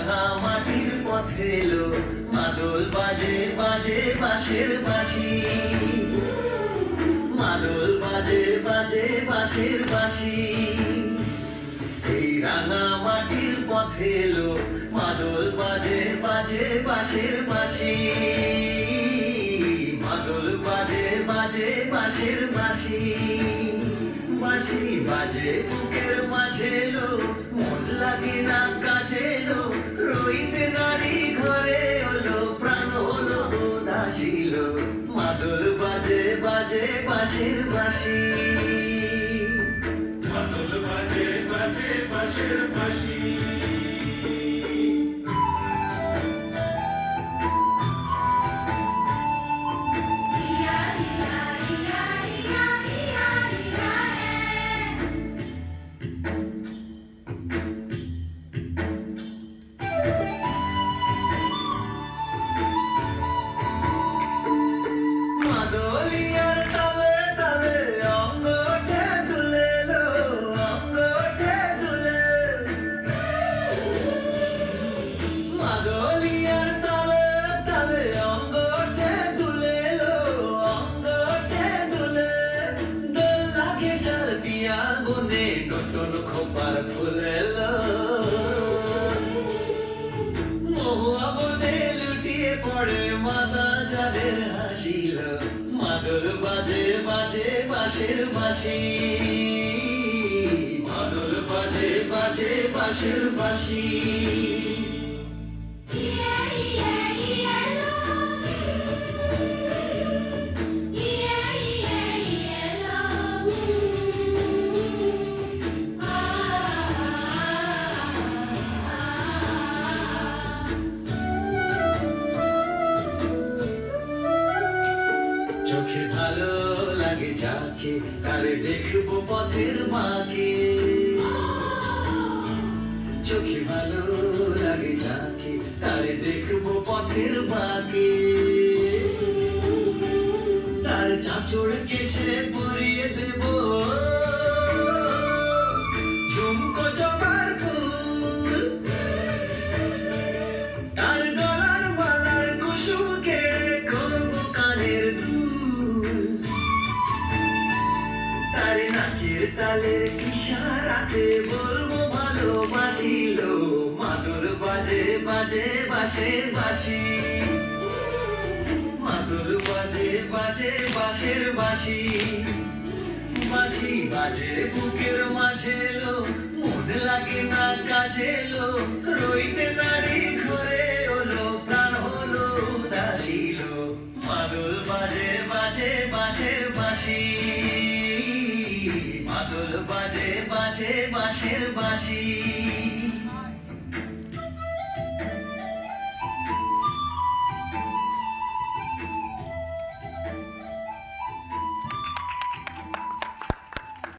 রাঙা মাটির পথে এলো। মাদল বাজে বাজে বাঁশের বাঁশি। মাদল বাজে বাজে বাঁশের বাঁশি। এই রাঙা মাটির পথে এলো। মাদল বাজে বাজে বাঁশের বাঁশি। মাদল বাজে বাজে বাঁশের বাঁশি। বাঁশি বাজে বুকের মাঝে লো মন লাগে না কাজে লো রইতে নারী ঘরে হলো, প্রাণ হলো দাসিল মাদল বাজে বাজে, বাঁশের বাঁশি। মাদল বাজে বাজে, বাঁশের বাঁশি। নতুন খোপার খুলেল লো মহুয়া বনে লুটিয়ে পড়ে মাথা যাদের হাসিল। মাদল বাজে বাজে, বাঁশের বাঁশি। মাদল বাজে বাজে, বাঁশের বাঁশি। লাগে আরে দেখব পথের মাকে। চোখে ভালো লাগে যাকে, তারে দেখব পথের মাকে। তার চাচড় কেসে পরিয়ে দেব। তালের ইশারাতে বলব ভালোবাসিল মাদুর বাজে বাজে, বাসে, বাসি। মাদুর বাজে বাজে, বাসের বাসি। বাসি বাজে বুকের মাঝে লো, মন লাগে না কাজে লো। রইতে নারী ঘরে হলো, প্রাণ হলো দাসিল মাদুর বাজে বাঁশের বাঁশি।